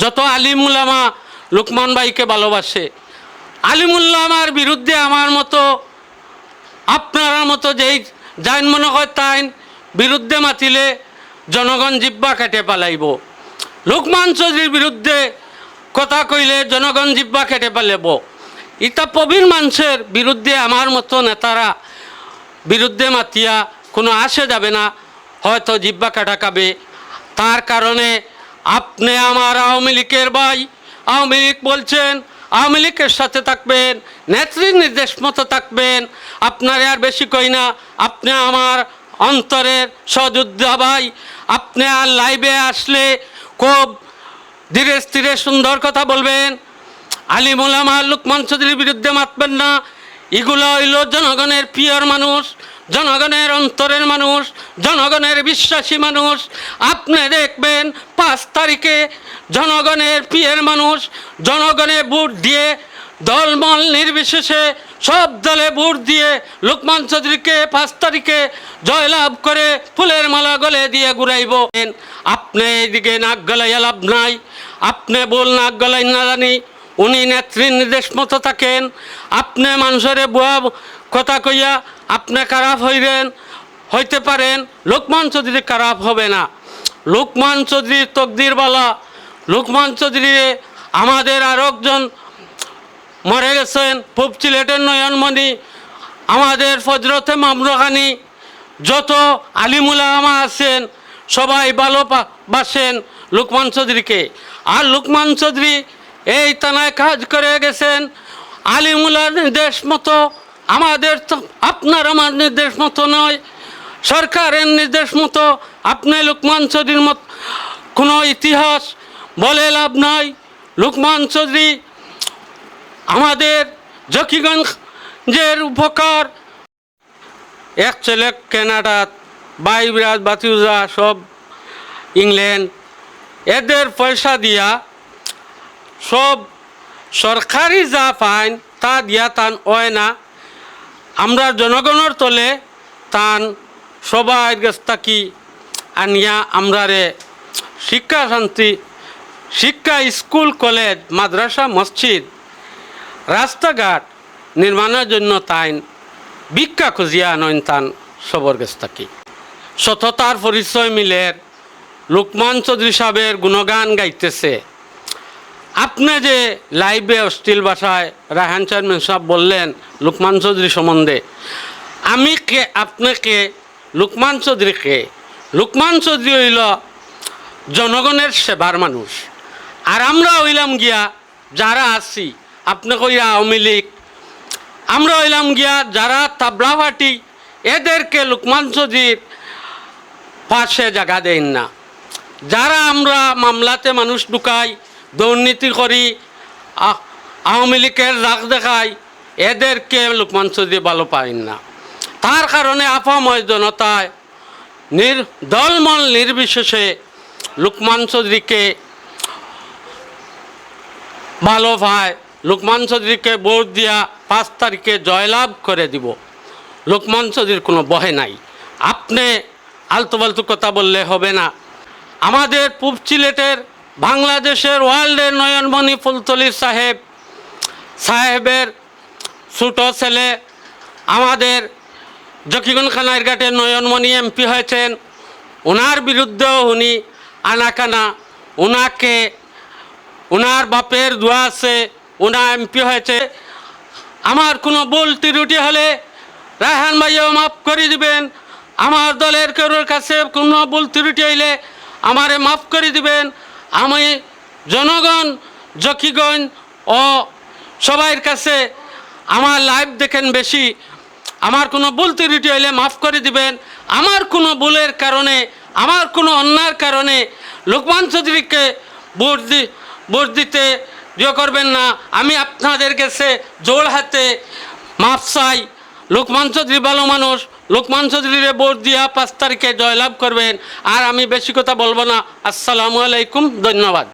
যত আলিমুলামা লুকমান ভাইকে ভালোবাসে আলিমুল্লামার বিরুদ্ধে আমার মতো আপনার মতো যেই যাইন মনে হয় তাইন বিরুদ্ধে মাতিলে জনগণ জিব্বা কেটে পালাইব। লোকমান চৌধুরীর বিরুদ্ধে কথা কইলে জনগণ জিব্বা কেটে পালাইব। ইটা প্রবীণ মানুষের বিরুদ্ধে আমার মতো নেতারা বিরুদ্ধে মাতিয়া কোনো আসে যাবে না, হয়তো জিব্বা কাটা খাবে। তার কারণে আপনি আমার আওয়ামী লীগের ভাই। আওয়ামী লীগ বলছেন, আওয়ামী লীগের সাথে থাকবেন, নেত্রীর নির্দেশ মতো থাকবেন। আপনার আর বেশি কই না, আপনি আমার অন্তরের সযোদ্ধা ভাই। আপনি আর লাইভে আসলে খুব ধীরে স্থিরে সুন্দর কথা বলবেন। আলিমুল আমার লুকমান চৌধুরীর বিরুদ্ধে মাতবেন না। এগুলো হইল জনগণের প্রিয়র মানুষ। জনগণের অন্তরের মানুষ, জনগণের বিশ্বাসী মানুষ। আপনি দেখবেন, পাঁচ তারিখে জনগণের পিয়ের মানুষ জনগণে ভোট দিয়ে দলমল নির্বিশেষে সব দলে ভোট দিয়ে লোকমান চৌধুরীকে পাঁচ তারিখে জয়লাভ করে ফুলের মালা গলে দিয়ে ঘুরাইব। আপনি এইদিকে নাক গলাইয়া লাভ নাই, আপনি বল নাক গলাই না জানি। উনি নেত্রীর নির্দেশ মতো থাকেন। আপনি মানুষের বুয়া কথা কইয়া আপনি খারাপ হইলেন হইতে পারেন। লোকমান চৌধুরী খারাপ হবে না। লোকমান চৌধুরীর তকদির বালা। লোকমান চৌধুরী আমাদের আর একজন মরে গেছেন, পূব সিলেটের নয়নমণি। আমাদের ফজরতে মামরখানি যত আলিমুলা আমা আছেন, সবাই ভালো বাসেন লুকমান চৌধুরীকে। আর লুকমান চৌধুরী এই থানায় কাজ করে গেছেন। আলিমুলার নির্দেশ মতো, আমাদের আপনার আমার নির্দেশ মতো নয়। সরকারের নির্দেশ মতো আপনি লুকমান চৌধুরীর মত কোনো ইতিহাস বলে লাভ নাই। লুকমান চৌধুরী আমাদের জকিগঞ্জের উপকার। এক ছেলে কানাডাত বাই বিরাজ বাতিউজা সব ইংল্যান্ড। এদের পয়সা দিয়া সব সরকারি যা পাইন তা দিয়া তান হয় না। আমরা জনগণের তলে তান সবাই থাকি আনিয়া আমরারে শিক্ষা শান্তি, শিক্ষা স্কুল, কলেজ, মাদ্রাসা, মসজিদ, রাস্তাঘাট নির্মাণের জন্য তাইন ভিক্ষা খুঁজিয়া আনইন তান সবর গেছ থাকি সততার পরিচয় মিলের লোকমান চৌধুরী সাহেবের গুণগান গাইতেছে। আপনি যে লাইভে অশ্লীল ভাষায় রাহান চেয়ারম্যান সাহেব বললেন লুকমান চৌধুরী সম্বন্ধে, আমি কে আপনাকে লুকমান চৌধুরীকে লুকমান চৌধুরী হইল জনগণের সেবার মানুষ। আর আমরা হইলাম গিয়া যারা আছি, আপনি কইরা আওয়ামী লীগ, আমরা হইলাম গিয়া যারা তাবলা পার্টি, এদেরকে লুকমান চৌধুরীর পাশে জায়গা দেন না। যারা আমরা মামলাতে মানুষ ঢুকাই দুর্নীতি করি আওয়ামী লীগের রাগ দেখাই, এদেরকে লোকমান চৌধুরী ভালো পাইন না। তার কারণে আপাময় জনতায় নির, দলমল নির্বিশেষে লোকমান চৌধুরীকে ভালো পায় লোকমান চৌধুরীকে ভোট দিয়া পাঁচ তারিখে জয়লাভ করে দিব। লোকমান চৌধুরীর কোনো বহে নাই। আপনি আলতু কথা বললে হবে না। আমাদের পূব সিলেটের বাংলাদেশের ওয়ার্ল্ডের নয়নমণি ফুলতলি সাহেব, সাহেবের ছোটো ছেলে, আমাদের জকিগঞ্জ খানার ঘাটে নয়নমণি এমপি হয়েছেন। ওনার বিরুদ্ধেও উনি আনাকানা, ওনাকে, ওনার বাপের দোয়া আছে, ওনা এমপি হয়েছে। আমার কোনো ভুল ত্রুটি হলে রায়হান ভাইও মাফ করে দিবেন। আমার দলের কারোর কাছে কোনো ভুল ত্রুটি হইলে আমারে মাফ করে দিবেন। আমি জনগণ জকিগঞ্জ ও সবাইয়ের কাছে আমার লাইভ দেখেন বেশি। আমার কোনো ভুল ত্রুটি হইলে মাফ করে দিবেন। আমার কোনো ভুলের কারণে, আমার কোনো অন্যায়ের কারণে লোকমান চৌধুরীকে ভোট দি, ভোট দিতে ইয়ে করবেন না। আমি আপনাদের কাছে জোর হাতে মাপ চাই। লোকমান চৌধুরী ভালো মানুষ লোকমান চৌধুরীরে ভোট দিয়া পাঁচ তারিখে জয়লাভ করবেন। আর আমি বেশি কথা বলব না। আসসালামু আলাইকুম, ধন্যবাদ।